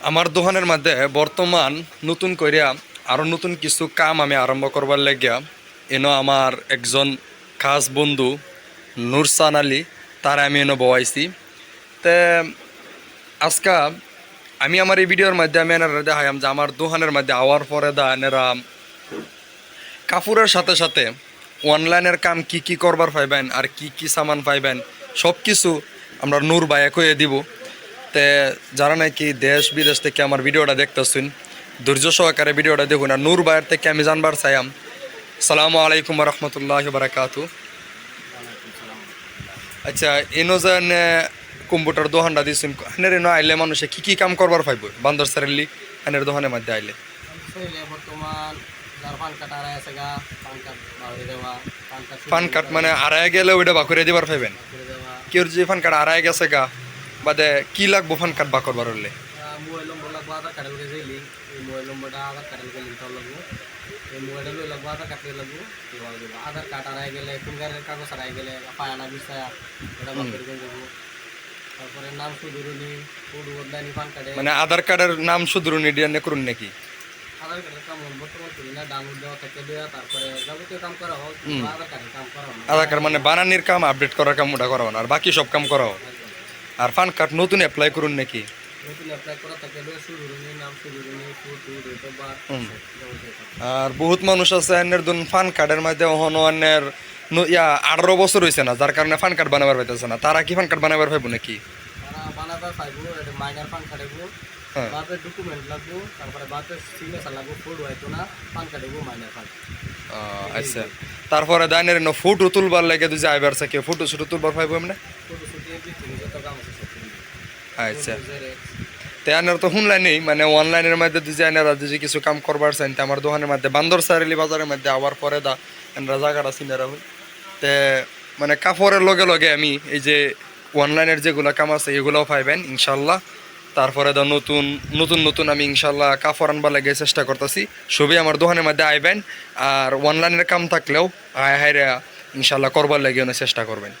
আমার দোকানের মধ্যে বর্তমান নতুন করিয়া আরও নতুন কিছু কাম আমি আরম্ভ করবার লাগিয়া, এন আমার একজন খাস বন্ধু, নুরসান আলী, তার আমি এনো বয়াইছি। তে, আজকা আমি আমার এই ভিডিওর মধ্যে আমি এনারা দেখাইম যে আমার দোকানের মধ্যে আওয়ার পরে দা এনারা কাপড়ের সাথে সাথে অনলাইনের কাম কি কি করবার পাইবেন আর কি কি সামান পাইবেন সব কিছু আমরা নূর বায়া কয়ে দিব। তে যারা নাকি দেশ বিদেশ থেকে আমার ভিডিওটা দেখতেছেন, ধৈর্য সহকারে ভিডিওটা দেখুন। আর নূর বায়ার থেকে আমি জানবার চাইম সালামু আলাইকুম রহমতুল্লাহ বারাকাতু আচ্ছা এনো যে কম্পিউটার দোকানটা দিয়েছেন হানের এনো আইলে মানুষে কি কি কাম করবার পাইব? বান্দর সারেলি হানের দোকানের মধ্যে আইলে। পান কার্ড মানে আড়াই গেলে ওইটা বাকুরে দিবার পাইবেন? কেউ যে পান কার্ড আড়াই গেছে গা। বাদে কি লাগবো পান কার্ড বা করবার হলে? মোবাইল নম্বর লাগবো আধার কার্ডের লগে যে লিঙ্ক এই মোবাইল নম্বরটা আধার কার্ডের লগে লিঙ্ক লাগবো। এই মোবাইলটা লই লাগবো আধার কার্ড লাগবো। আধার কার্ড আড়াই গেলে কোন গাড়ির কাগজ আড়াই গেলে পায়ানা বিষয়া এটা বার করে দেবো তারপরে নাম সুদুরুনি ফুড বদলানি পান কার্ডে মানে আধার কার্ডের নাম শুধু নিডিয়ানে করুন নাকি? আধার কার্ডের কাম বর্তমান করি না ডাউনলোড দেওয়া থেকে দেওয়া তারপরে যাবতীয় কাম করা হোক আধার কার্ডের কাম করা না আধার কার্ড মানে বানানির কাম আপডেট করার কাম ওটা করাও না আর বাকি সব কাম করাও। আর পান কার্ড নতুন অ্যাপ্লাই করুন নাকি আর বহুত মানুষ আছে এনের দুন পান কার্ডের মধ্যে হনো অন্যের ইয়া আঠারো বছর হয়েছে না যার কারণে পান কার্ড বানাবার পাইতেছে না। তারা কি পান কার্ড বানাবার পাইব নাকি? তারা বানাবার পাইবো এটা মাইনার পান কার্ডেবো হ্যাঁ। আচ্ছা। তারপরে দাইনের ফটো তুলবার লাগে তুই যাইবার থাকে ফটো শুটো তুলবার পাইব এমনি? আচ্ছা। তে তো শুনলাইনি মানে অনলাইনের মধ্যে যদি যদি কিছু কাম করবার চান তে আমার দোকানের মধ্যে, বান্দর সারেলি বাজারের মধ্যে আবার পরে দা এনারা জায়গাটা চিনে রাখুন। তে মানে কাপড়ের লগে লগে আমি এই যে অনলাইনের যেগুলো কাম আছে, এগুলোও পাইবেন, ইনশাল্লাহ। তারপরে দা নতুন নতুন নতুন আমি ইনশাল্লাহ কাপড় আনবার লাগে চেষ্টা করতেছি। সবই আমার দোকানের মধ্যে আইবেন, আর অনলাইনের কাম থাকলেও হায় হায় ইনশাল্লাহ করবার লাগে চেষ্টা করবেন।